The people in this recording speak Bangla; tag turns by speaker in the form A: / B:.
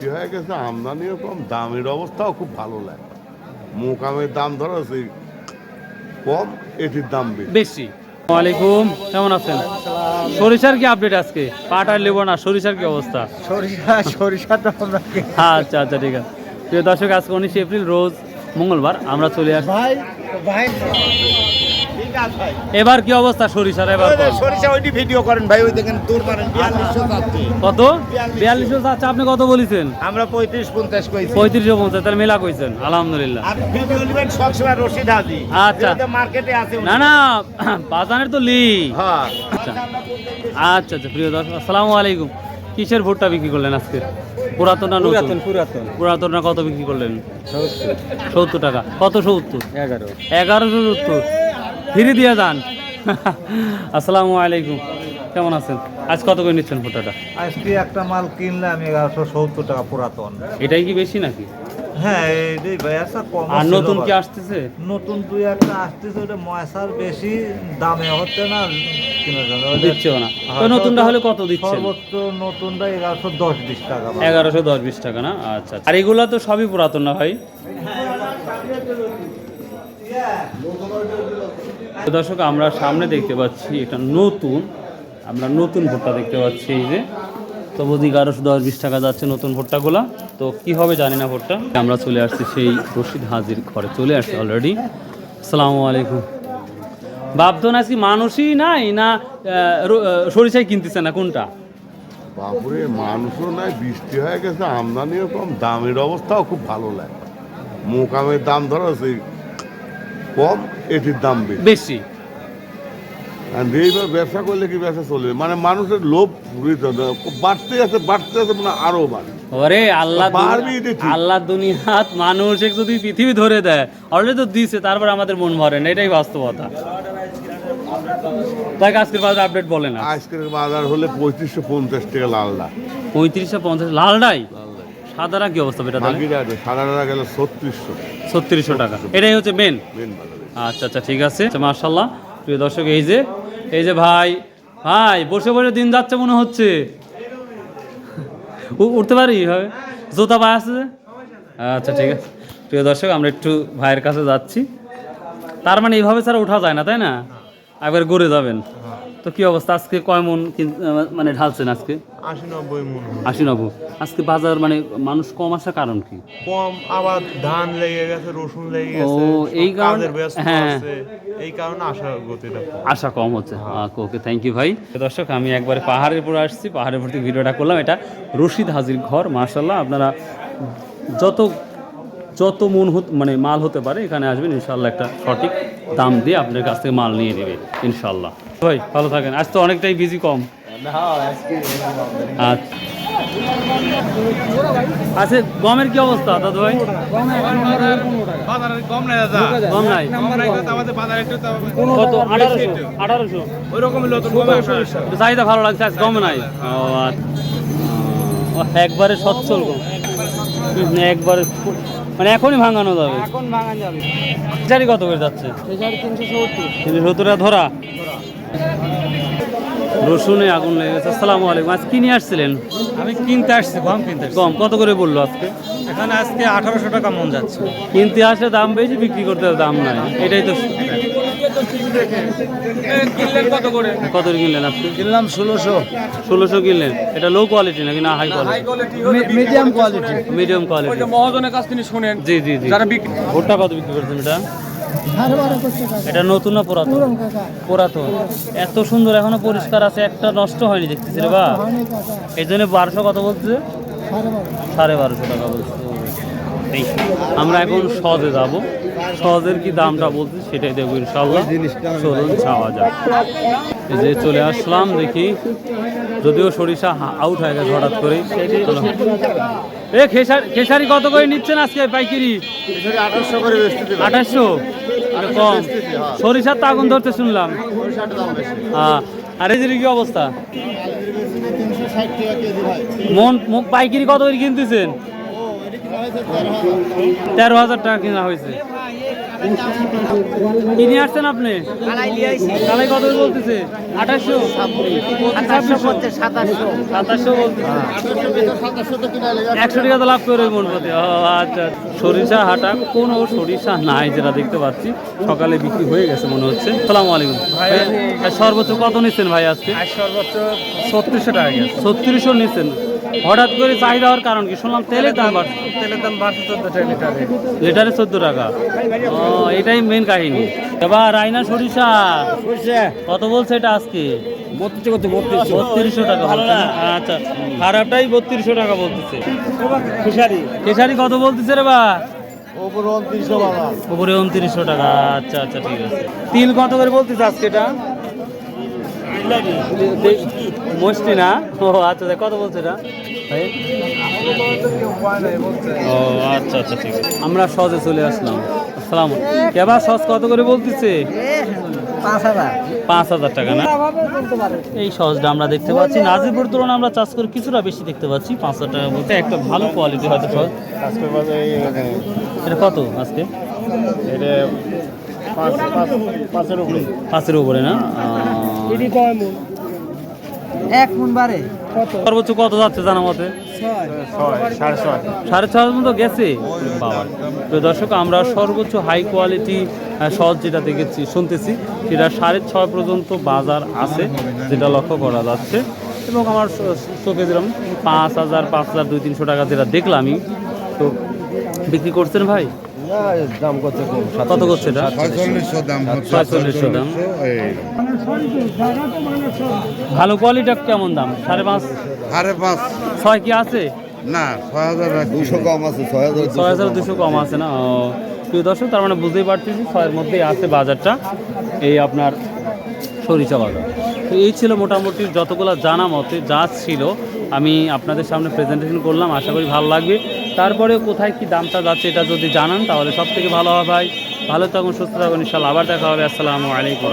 A: কি হয়ে গেছে? আমদানিও কম দামের অবস্থাও খুব ভালো লাগে মোকামের দাম ধরো সেই কম এটির দাম বেশি।
B: ওয়ালাইকুম কেমন আছেন? সরিষার কি আপডেট আজকে? পাট আর না সরিষার কি অবস্থা?
C: সরিষা সরিষা তো আমরা
B: আচ্ছা আচ্ছা ঠিক আছে। প্রিয় দর্শক আজকে উনিশে এপ্রিল রোজ মঙ্গলবার আমরা চলে আসি
C: ভাই ভাই
B: এবার কি অবস্থা সরিষার এবার?
C: সরিষা ওইটি ভিডিও করেন ভাই ওই দেখেন দূর মারেন বিয়াল্লিশশো যাচ্ছে
B: কত? বিয়াল্লিশশো। আচ্ছা আপনি কত বলেছেন?
C: আমরা পঁয়ত্রিশ পঞ্চাশ কইছি।
B: পঁয়ত্রিশশো পঞ্চাশ তাহলে মেলা কইছেন আলহামদুলিল্লাহ।
C: ভিডিও নেবেন সবসময় রশিদ হাজি।
B: আচ্ছা।
C: মার্কেটে আছে
B: না না বাজানের তো লি
C: হ্যাঁ।
B: আচ্ছা। আচ্ছা আচ্ছা প্রিয় দর্শক আসসালামু আলাইকুম। কিসের ভুট্টা বিক্রি করলেন আজকে? পুরাতন না নতুন?
C: পুরাতন
B: পুরাতন। না কত বিক্রি করলেন? সত্তর টাকা। কত সত্তর?
C: এগারো।
B: এগারোশো সত্তর। ফিরে দিয়ে যান। আসসালামু আলাইকুম। কেমন আছেন? আজ কত করে নিচ্ছেন ভুট্টাটা
C: আজকে একটা মাল কিনলে আমি এগারোশো সত্তর টাকা পুরাতন।
B: এটাই কি বেশি নাকি?
C: হ্যাঁ আচ্ছা কম
B: আর নতুন কি আসতেছে?
C: নতুন দুই একটা আসতেছে ওটা ময়সার বেশি দামে হচ্ছে না
B: দিচ্ছেও না। তো নতুনটা হলে কত
C: সর্বোচ্চ নতুনটা এগারোশো দশ বিশ টাকা।
B: এগারোশো দশ বিশ টাকা না? আচ্ছা আচ্ছা। আর এগুলো তো সবই পুরাতন না ভাই? দর্শক, আমরা সামনে দেখতে পাচ্ছি এটা নতুন, আমরা নতুন ভুট্টা দেখতে পাচ্ছি এই যে। তো বুঝি এগারোশো দশ বিশ টাকা যাচ্ছে নতুন ভুট্টাগুলা। তো কি হবে জানি না ভুট্টা। আমরা চলে আসছি সেই রশিদ হাজির ঘরে, চলে আসছি অলরেডি আসসালামু আলাইকুম। ভাবতেন আজকে মানুষই নাই না সরিষাই কিনতেছে না, কোনটা?
A: বাপুরে, মানুষও নাই, বৃষ্টি হয়ে গেছে, আমদানিও দামের অবস্থাও খুব ভালো লাগে মোকামের দাম ধরো, সেই কম এটির দাম বেশি। ব্যবসা করলে কি ব্যবসা চলবে? মানে মানুষের লোভ বাড়তে আছে বাড়তে আছে মানে আরও বাড়ে।
B: ওরে আল্লাহ দুনিয়াত মানুষ যদি পৃথিবী ধরে দেয় অলরেডি তো দিছে তারপর আমাদের মন ভরে না এটাই বাস্তবতা। তাই আজকের বাজার আপডেট বলে না।
A: আইসক্রিমের বাজার হলে পঁয়ত্রিশশো পঞ্চাশ টাকা লালদা
B: পঁয়ত্রিশশো পঞ্চাশ লালডাই সাদারা কি অবস্থা বেটা
A: বাকিটা আছে সাদাটা গেলে ছত্রিশশো।
B: ছত্রিশশো টাকা। এটাই হচ্ছে মেন
A: মেন
B: আচ্ছা আচ্ছা ঠিক আছে। মার্শাল্লাহ প্রিয় দর্শক এই যে এই যে ভাই ভাই বসে বসে দিন যাচ্ছে মনে হচ্ছে। উঠতে পারি হবে জুতা পায়ে আছে? আচ্ছা ঠিক আছে। প্রিয় দর্শক আমরা একটু ভাইয়ের কাছে যাচ্ছি। তার মানে এইভাবে ছাড়া ওঠা যায় না তাই না? একবার ঘুরে যাবেন। তো কি অবস্থা? আজকে কয় মন মানে ঢালছেন আজকে?
D: আশি নব্বই মন।
B: আশি নব্বই। আজকে বাজার মানে মানুষ কম আসার কারণ কি?
D: কম আবার ধান লেগে গেছে রসুন লেগে
B: ও,
D: গেছে
B: এই কারণে- হ্যাঁ।
D: এই কারণে আসার গতিটা
B: আশা কম হচ্ছে। ওকে থ্যাংক ইউ ভাই। দর্শক আমি একবারে পাহাড়ের উপরে আসছি পাহাড়ের উপর থেকে ভিডিওটা করলাম। এটা রশিদ হাজির ঘর মার্শাল্লাহ আপনারা যত যত মন মানে মাল হতে পারে, এখানে আসবেন ইনশাল্লাহ একটা সঠিক দাম দিয়ে আপনার কাছ থেকে মাল নিয়ে নেবে ইনশাল্লাহ ভাই, ভালো থাকেন। আজ তো অনেকটাই বিজি কম। আচ্ছা। আচ্ছা গমের কি অবস্থা, দাদু ভাই? চাহিদা ভালো লাগছে, আজ গম নাই? ও আচ্ছা। একবারে সচ্ছল গম। একবারে মানে এখনই ভাঙানো যাবে।
C: এখন ভাঙানো যাবে।
B: জারি কত করে যাচ্ছে?
C: তিনশো সত্তর।
B: তিনশো সত্তর ধরা? রসুনে আগুন লেগে গেছে। আসসালামু আলাইকুম। আজ কি নিয়ে আসছিলেন?
C: আমি কিনতে আসছি গম কিনতে গম।
B: কম কত করে বলল আজকে?
C: এখানে আজকে আঠারোশো টাকা মন যাচ্ছে।
B: কিনতে আসলে দাম বেশি বিক্রি করতে দাম নাই। এটাই তো
C: কত
B: কিনলেন
C: কিনলাম ষোলোশো।
B: ষোলোশো কিনলেন। এটা লো কোয়ালিটি নাকি না high quality
C: medium quality
B: medium quality
E: মহাজনের কাছ থেকে শোনেন
B: জি জি জি।
E: যারা বিক্রি
B: ভুট্টা কত বিক্রি করছেন এটা? এটা নতুন না পুরাতন? পুরাতন এত সুন্দর এখনও পরিষ্কার আছে একটা নষ্ট হয়নি দেখতেছি রে বা এই জন্য বারোশো কত বলছে? সাড়ে বারোশো টাকা বলছে। আমরা এখন সহজে যাব। সহজের কি দামটা বলছে, সেটাই দেবো ইনশাল্লাহ চলুন চাওয়া যাক। এই যে চলে আসলাম, দেখি। যদিও সরিষা আউট হয়ে গেছে হঠাৎ করে এ, খেসারি কত করে নিচ্ছেন আজকে পাইকারি?
A: আঠাশশো।
B: আর কম। সরিষার তো আগুন ধরতে শুনলাম। হ্যাঁ। আর যে কি অবস্থা? মন পাইকারি কত করে কিনতেছেন? তেরো হাজার টাকা কিনা হয়েছে। কি নিয়ে আসছেন আপনি? কালাই কত বলতেছে? আঠাশশো? সাতাশশো একশো টাকা তো লাভ করে মন ও আচ্ছা। সরিষা হাটা কোনো সরিষা নাই যেটা দেখতে পাচ্ছি। সকালে বিক্রি হয়ে গেছে মনে হচ্ছে। সালাম আলাইকুম। সর্বোচ্চ কত নিচ্ছেন ভাই আজকে?
C: সর্বোচ্চ ছত্রিশশো টাকা
B: ছত্রিশশো নিচ্ছেন। হঠাৎ করে চাহিদা হওয়ার কারণ কি? শুনলাম তেলের দাম বাড়ছে।
C: তেলের দাম বাড়ছে চোদ্দ টাকা লিটারে।
B: লিটারে চোদ্দ টাকা। ও এটাই মেন কাহিনী। এবার রাইনা সরিষা। কত বলছে এটা আজকে? বত্রিশশো টাকা আচ্ছা খারাপটাই বত্রিশশো টাকা বলতেছে। খেসারি। কত বলতেছে রে বা? উপরে উনত্রিশশো টাকা। আচ্ছা আচ্ছা ঠিক আছে। তিল কত করে বলতেছে আজকে এটা? মোস্টি না ও আচ্ছা আচ্ছা, কত বলছে এটা ভাই। ও আচ্ছা আচ্ছা ঠিক আছে। আমরা সহজে চলে আসলাম। আসসালাম এবার সস কত করে বলতেছে?
C: পাঁচ হাজার
B: পাঁচ হাজার টাকা না? এই সহজটা আমরা দেখতে পাচ্ছি। নাজিপুর তুলনায় আমরা চাষ করে কিছুটা বেশি দেখতে পাচ্ছি পাঁচ হাজার টাকা বলতে একটা ভালো কোয়ালিটি হয়তো সহজ। এটা কত আজকে? পাঁচের উপরে। না? আহ,
C: এক মন বারে
B: সর্বোচ্চ কত যাচ্ছে জানা মতে?
D: সাড়ে ছয়।
B: মতো গেছে? বাবা প্রিয় দর্শক আমরা সর্বোচ্চ হাই কোয়ালিটি সহজ যেটা দেখেছি শুনতেছি সেটা সাড়ে ছয় পর্যন্ত বাজার আছে যেটা লক্ষ্য করা যাচ্ছে। এবং আমার চোখে দিলাম পাঁচ হাজার পাঁচ হাজার দুই তিনশো টাকা যেটা দেখলাম আমি তো বিক্রি করছেন ভাই?
C: দাম কত
B: কত করছে এটা?
E: ছয়চল্লিশশো দাম
B: ছয়চল্লিশশো দাম। ভালো কোয়ালিটি কেমন দাম? সাড়ে পাঁচ?
E: সাড়ে পাঁচ।
B: ছয় কি আছে?
E: না ছয় হাজার দুশো
A: কম আছে ছয় হাজার
B: ছয় হাজার দুশো কম আছে না? প্রিয় দর্শক তার মানে বুঝতেই পারতেছি ছয়ের মধ্যেই আছে বাজারটা। এই আপনার সরিষা বাজার। তো এই ছিল মোটামুটি যতগুলো জানা মতে, যা ছিল, আমি আপনাদের সামনে প্রেজেন্টেশন করলাম, আশা করি ভালো লাগবে। তারপরে কোথায় কি দামটা যাচ্ছে এটা যদি জানান, তাহলে সব থেকে ভালো হবে ভাই। ভালো থাকুন, সুস্থ থাকুন ইনশাল্লাহ আবার দেখা হবে। আসসালামু আলাইকুম।